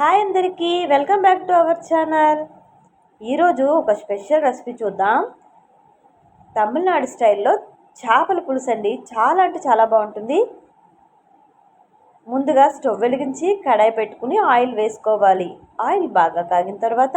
Hi అందరికీ welcome back to our channel. ఈరోజు ఒక స్పెషల్ రెసిపీ చూద్దాం. తమిళనాడు స్టైల్లో చేపల పులుసు అండి. చాలా అంటే చాలా బాగుంటుంది. ముందుగా స్టవ్ వెలిగించి కడాయి పెట్టుకుని ఆయిల్ వేసుకోవాలి. ఆయిల్ బాగా కాగిన తర్వాత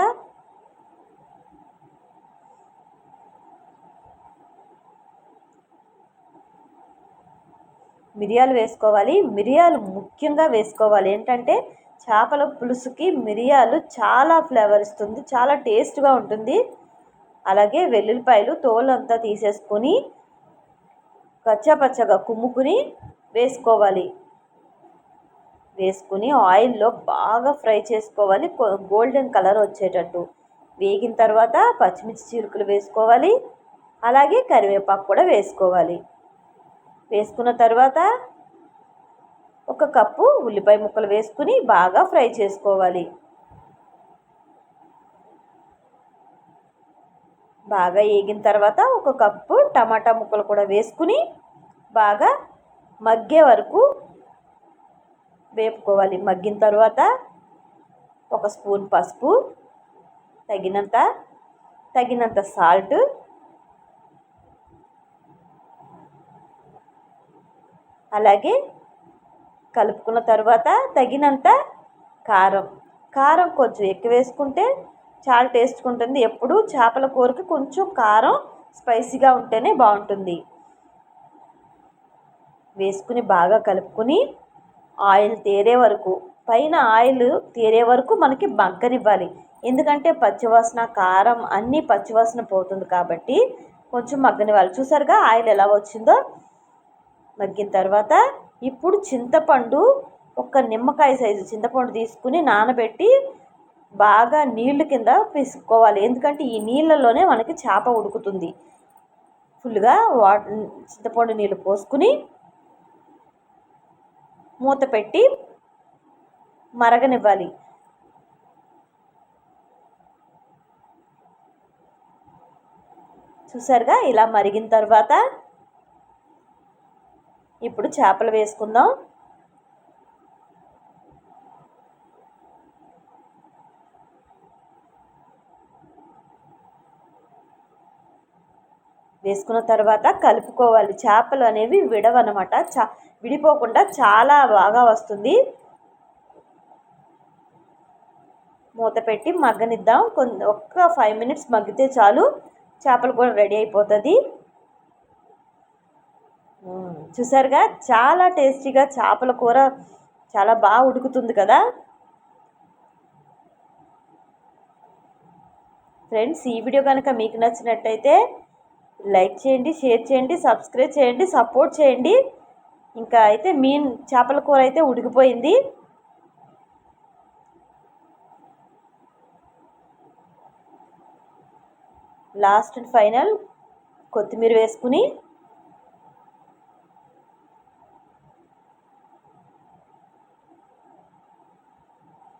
మిరియాలు వేసుకోవాలి. మిరియాలు ముఖ్యంగా వేసుకోవాలి. ఏంటంటే చేపల పులుసుకి మిరియాలు చాలా ఫ్లేవర్ ఇస్తుంది చాలా టేస్ట్గా ఉంటుంది. అలాగే వెల్లుల్లిపాయలు తోలంతా తీసేసుకొని కచ్చాపచ్చగా కుమ్ముకుని వేసుకోవాలి. వేసుకుని ఆయిల్లో బాగా ఫ్రై చేసుకోవాలి గోల్డెన్ కలర్ వచ్చేటట్టు. వేగిన తర్వాత పచ్చిమిర్చి చిరుకులు వేసుకోవాలి అలాగే కరివేపాకు కూడా వేసుకోవాలి. వేసుకున్న తర్వాత ఒక కప్పు ఉల్లిపాయ ముక్కలు వేసుకుని బాగా ఫ్రై చేసుకోవాలి. బాగా వేగిన తర్వాత ఒక కప్పు టమాటా ముక్కలు కూడా వేసుకుని బాగా మగ్గే వరకు వేపుకోవాలి. మగ్గిన తర్వాత ఒక స్పూన్ పసుపు తగినంత తగినంత సాల్ట్ అలాగే కలుపుకున్న తర్వాత తగినంత కారం. కారం కొంచెం ఎక్కువ వేసుకుంటే చాలా టేస్ట్గా ఉంటుంది. ఎప్పుడు చేపల కూరకి కొంచెం కారం స్పైసీగా ఉంటేనే బాగుంటుంది. వేసుకుని బాగా కలుపుకుని ఆయిల్ తేరే వరకు పైన ఆయిల్ తేరే వరకు మనకి మగ్గనివ్వాలి. ఎందుకంటే పచ్చివాసన కారం అన్నీ పచ్చివాసన పోతుంది కాబట్టి కొంచెం మగ్గనివ్వాలి. చూసారుగా ఆయిల్ ఎలా వచ్చిందో? మగ్గిన తర్వాత ఇప్పుడు చింతపండు ఒక నిమ్మకాయ సైజు చింతపండు తీసుకుని నానబెట్టి బాగా నీళ్ళు కింద పిసుకోవాలి. ఎందుకంటే ఈ నీళ్ళలోనే మనకి చేప ఉడుకుతుంది. ఫుల్గా వా చింతపండు నీళ్ళు పోసుకుని మూత పెట్టి మరగనివ్వాలి. చూసారుగా? ఇలా మరిగిన తర్వాత ఇప్పుడు చేపలు వేసుకుందాం. వేసుకున్న తర్వాత కలుపుకోవాలి. చేపలు అనేవి విడవనమాట. చా విడిపోకుండా చాలా బాగా వస్తుంది. మూత పెట్టి మగ్గనిద్దాం. కొంత ఒక్క ఫైవ్ మినిట్స్ మగ్గితే చాలు. చేపలు కూడా రెడీ అయిపోతుంది. చూసారుగా? చాలా టేస్టీగా చేపల కూర చాలా బాగా ఉడుకుతుంది కదా? ఫ్రెండ్స్ ఈ వీడియో కనుక మీకు నచ్చినట్టయితే లైక్ చేయండి షేర్ చేయండి సబ్స్క్రైబ్ చేయండి సపోర్ట్ చేయండి. ఇంకా అయితే మీన్ చేపల కూర అయితే ఉడికిపోయింది. లాస్ట్ అండ్ ఫైనల్ కొత్తిమీర వేసుకుని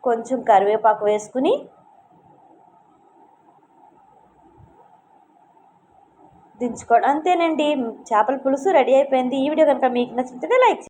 కొంచెం కరివేపాకు వేసుకుని దించుకోవడం. అంతేనండి. చేపల పులుసు రెడీ అయిపోయింది. ఈ వీడియో కనుక మీకు నచ్చితే లైక్